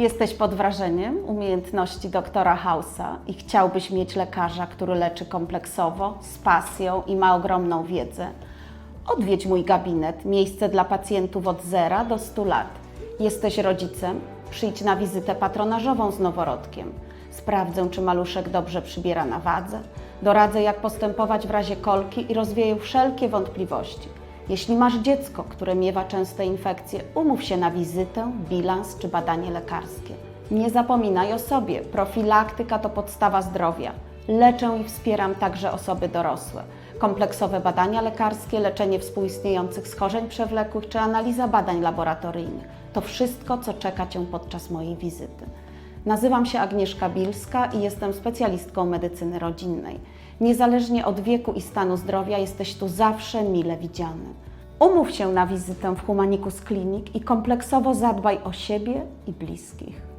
Jesteś pod wrażeniem umiejętności doktora Hausa i chciałbyś mieć lekarza, który leczy kompleksowo, z pasją i ma ogromną wiedzę. Odwiedź mój gabinet, miejsce dla pacjentów od 0 do 100 lat. Jesteś rodzicem? Przyjdź na wizytę patronażową z noworodkiem. Sprawdzę, czy maluszek dobrze przybiera na wadze. Doradzę, jak postępować w razie kolki i rozwieję wszelkie wątpliwości. Jeśli masz dziecko, które miewa częste infekcje, umów się na wizytę, bilans czy badanie lekarskie. Nie zapominaj o sobie. Profilaktyka to podstawa zdrowia. Leczę i wspieram także osoby dorosłe. Kompleksowe badania lekarskie, leczenie współistniejących schorzeń przewlekłych czy analiza badań laboratoryjnych. To wszystko, co czeka Cię podczas mojej wizyty. Nazywam się Agnieszka Bilska i jestem specjalistką medycyny rodzinnej. Niezależnie od wieku i stanu zdrowia jesteś tu zawsze mile widziany. Umów się na wizytę w Humanicus Clinic i kompleksowo zadbaj o siebie i bliskich.